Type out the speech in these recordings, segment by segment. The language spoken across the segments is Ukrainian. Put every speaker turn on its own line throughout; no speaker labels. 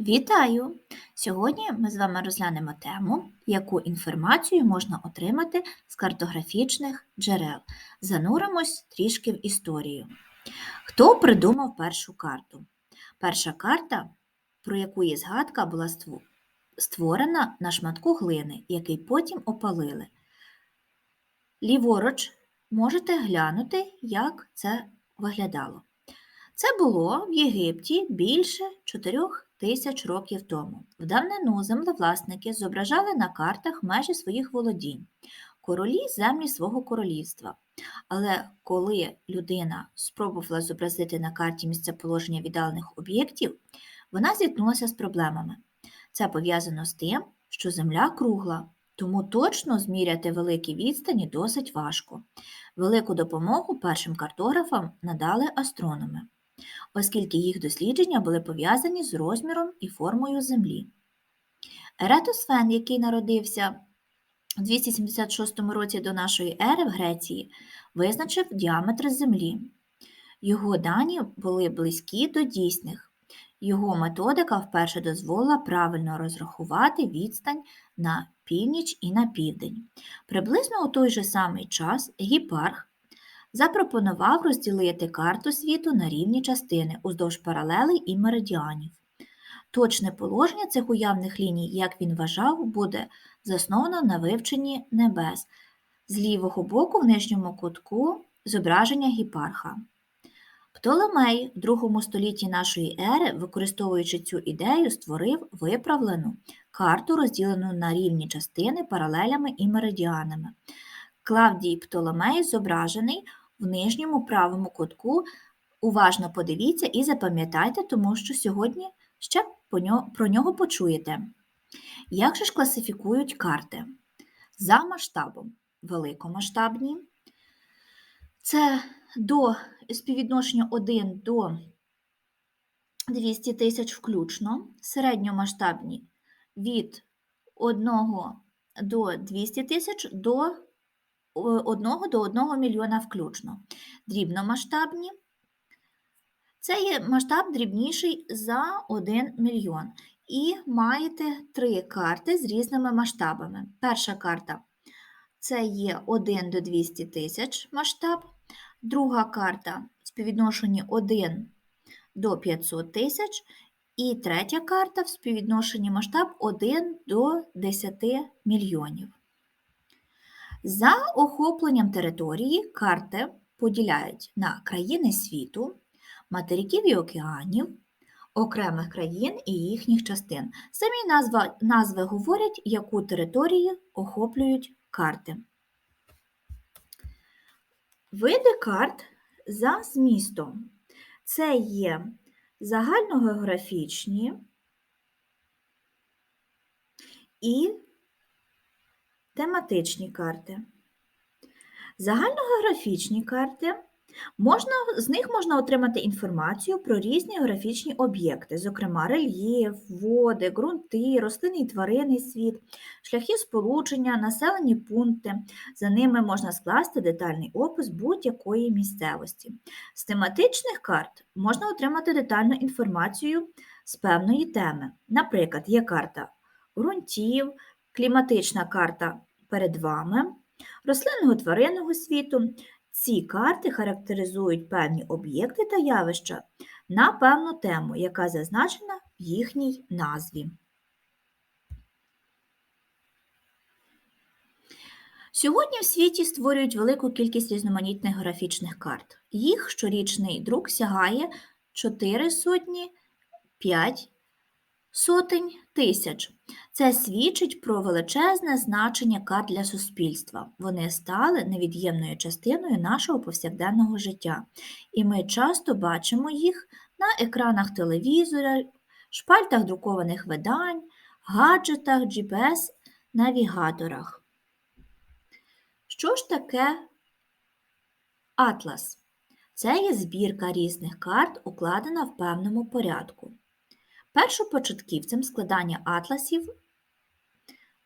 Вітаю! Сьогодні ми з вами розглянемо тему, яку інформацію можна отримати з картографічних джерел. Зануримось трішки в історію. Хто придумав першу карту? Перша карта, про яку є згадка, була створена на шматку глини, який потім опалили. Ліворуч можете глянути, як це виглядало. Це було в Єгипті більше 4 тисяч років тому. В давнину землевласники зображали на картах межі своїх володінь, королі землі свого королівства. Але коли людина спробувала зобразити на карті місцеположення віддалених об'єктів, вона зіткнулася з проблемами. Це пов'язано з тим, що земля кругла, тому точно зміряти великі відстані досить важко. Велику допомогу першим картографам надали астрономи оскільки їх дослідження були пов'язані з розміром і формою Землі. Еретосфен, який народився у 276 році до нашої ери в Греції, визначив діаметр Землі. Його дані були близькі до дійсних. Його методика вперше дозволила правильно розрахувати відстань на північ і на південь. Приблизно у той же самий час Гіпарх запропонував розділити карту світу на рівні частини уздовж паралелей і меридіанів. Точне положення цих уявних ліній, як він вважав, буде засновано на вивченні небес з лівого боку в нижньому кутку зображення гіпарха. Птолемей в другому столітті нашої ери, використовуючи цю ідею, створив виправлену карту, розділену на рівні частини паралелями і меридіанами. Клавдій Птолемей зображений в нижньому правому кутку. Уважно подивіться і запам'ятайте, тому що сьогодні ще про нього почуєте. Як же ж класифікують карти? За масштабом великомасштабні. Це до співвідношення 1 до 200 тисяч включно, середньомасштабні від 1 до 200 тисяч до 1 до 1 мільйона включно. Дрібномасштабні це є масштаб дрібніший за 1 мільйон. І маєте три карти з різними масштабами. Перша карта це є 1 до 200 тисяч масштаб, друга карта співвідношенні 1 до 500 тисяч, і третя карта в співвідношенні масштаб 1 до 10 мільйонів. За охопленням території карти поділяють на країни світу, материків і океанів, окремих країн і їхніх частин. Самі назва, назви говорять, яку територію охоплюють карти. Види карт за змістом. Це є загальногеографічні і тематичні карти. Загальногеографічні карти можна, з них можна отримати інформацію про різні географічні об'єкти, зокрема рельєф, води, ґрунти, рослинний і тваринний світ, шляхи сполучення, населені пункти. За ними можна скласти детальний опис будь-якої місцевості. З тематичних карт можна отримати детальну інформацію з певної теми. Наприклад, є карта ґрунтів, кліматична карта перед вами, рослинного тваринного світу. Ці карти характеризують певні об'єкти та явища на певну тему, яка зазначена в їхній назві. Сьогодні в світі створюють велику кількість різноманітних графічних карт. Їх щорічний друк сягає 4 сотні 5 сотень тисяч. Це свідчить про величезне значення карт для суспільства. Вони стали невід'ємною частиною нашого повсякденного життя, і ми часто бачимо їх на екранах телевізора, шпальтах друкованих видань, гаджетах, GPS-навігаторах. Що ж таке атлас? Це є збірка різних карт, укладена в певному порядку. Першопочатківцем складання атласів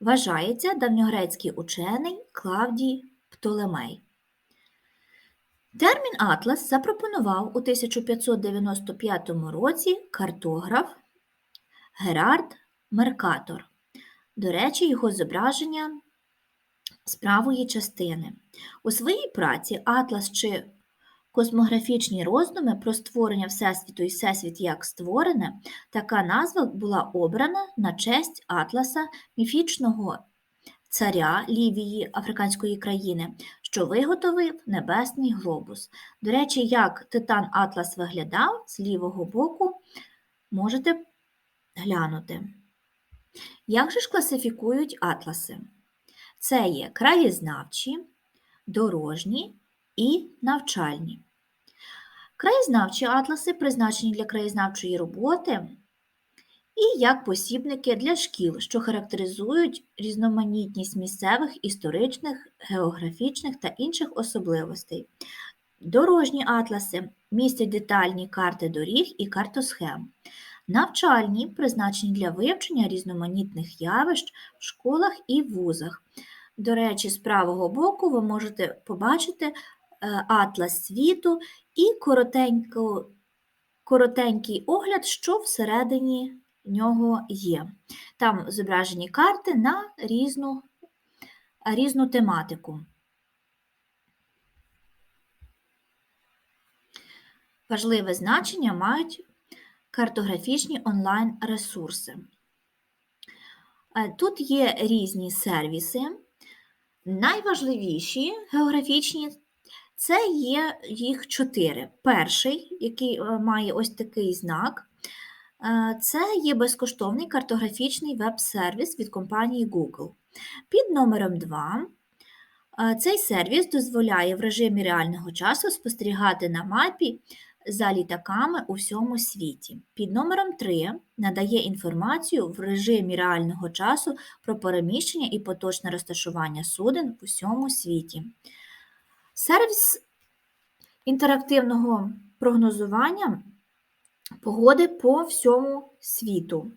вважається давньогрецький учений Клавдій Птолемей. Термін атлас запропонував у 1595 році картограф Герард Меркатор. До речі, його зображення з правої частини. У своїй праці Атлас чи космографічні роздуми про створення Всесвіту і Всесвіт як створене, така назва була обрана на честь Атласа, міфічного царя Лівії африканської країни, що виготовив небесний глобус. До речі, як Титан Атлас виглядав з лівого боку, можете глянути. Як же ж класифікують атласи? Це є краєзнавчі, дорожні і навчальні. Краєзнавчі атласи призначені для краєзнавчої роботи і як посібники для шкіл, що характеризують різноманітність місцевих історичних, географічних та інших особливостей. Дорожні атласи містять детальні карти доріг і картосхем. Навчальні призначені для вивчення різноманітних явищ в школах і вузах. До речі, з правого боку ви можете побачити атлас світу і коротенький огляд, що всередині нього є. Там зображені карти на різну, різну тематику. Важливе значення мають картографічні онлайн-ресурси. Е, Тут є різні сервіси. Найважливіші географічні це є їх чотири. Перший, який е, має ось такий знак, е, це є безкоштовний картографічний веб-сервіс від компанії Google. Під номером 2 цей сервіс дозволяє в режимі реального часу спостерігати на мапі за літаками у всьому світі. Під номером 3 надає інформацію в режимі реального часу про переміщення і поточне розташування суден в усьому світі. Сервіс інтерактивного прогнозування погоди по всьому світу.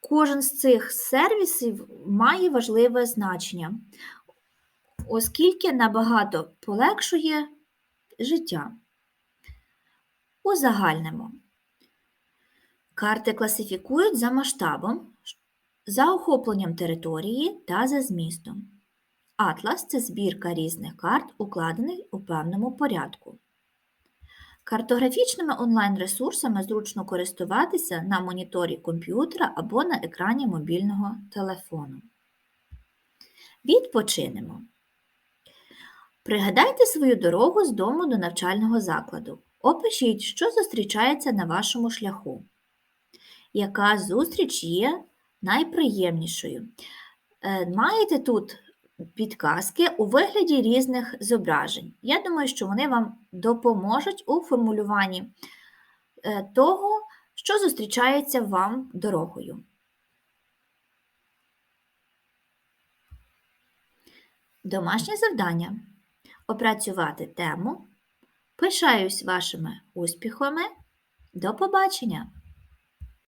Кожен з цих сервісів має важливе значення, оскільки набагато полегшує життя. Узагальнимо. Карти класифікують за масштабом, за охопленням території та за змістом. Атлас це збірка різних карт, укладених у певному порядку. Картографічними онлайн-ресурсами зручно користуватися на моніторі комп'ютера або на екрані мобільного телефону. Відпочинемо. Пригадайте свою дорогу з дому до навчального закладу. Опишіть, що зустрічається на вашому шляху. Яка зустріч є найприємнішою? Е, маєте тут підказки у вигляді різних зображень. Я думаю, що вони вам допоможуть у формулюванні е, того, що зустрічається вам дорогою. Домашнє завдання опрацювати тему. Пишаюсь вашими успіхами. До побачення!